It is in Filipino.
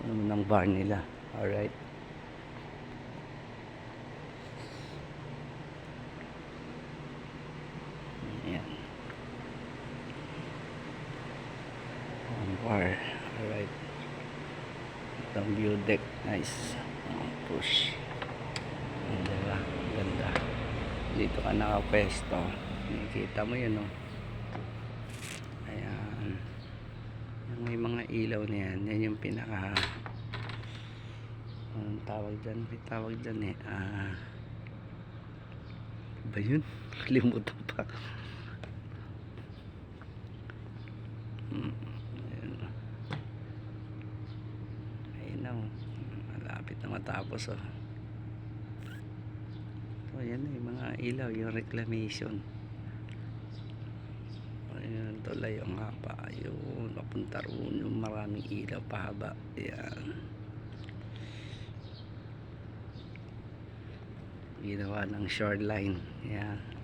Ano ng bar nila. Alright. Ayan. Ang bar. Alright. Itong view deck. Nice. Push. Ang diba? Ganda. Dito ka nakapwesto. Nakikita mo yun, oh. Ayan. Yung may mga ilaw na yan. Yan yung pinaka... Anong tawag dyan? May tawag dyan eh. Ah... ba yun? Kalimutan pa. Hmm, ayun. Na oh. Malapit na matapos oh. So yan yung mga ilaw, yung reclamation. Ayun, tulay yung hapa. Ayun, papunta roon yung maraming ilaw pahaba. Ayan. Ginawa ng shoreline. Ayan.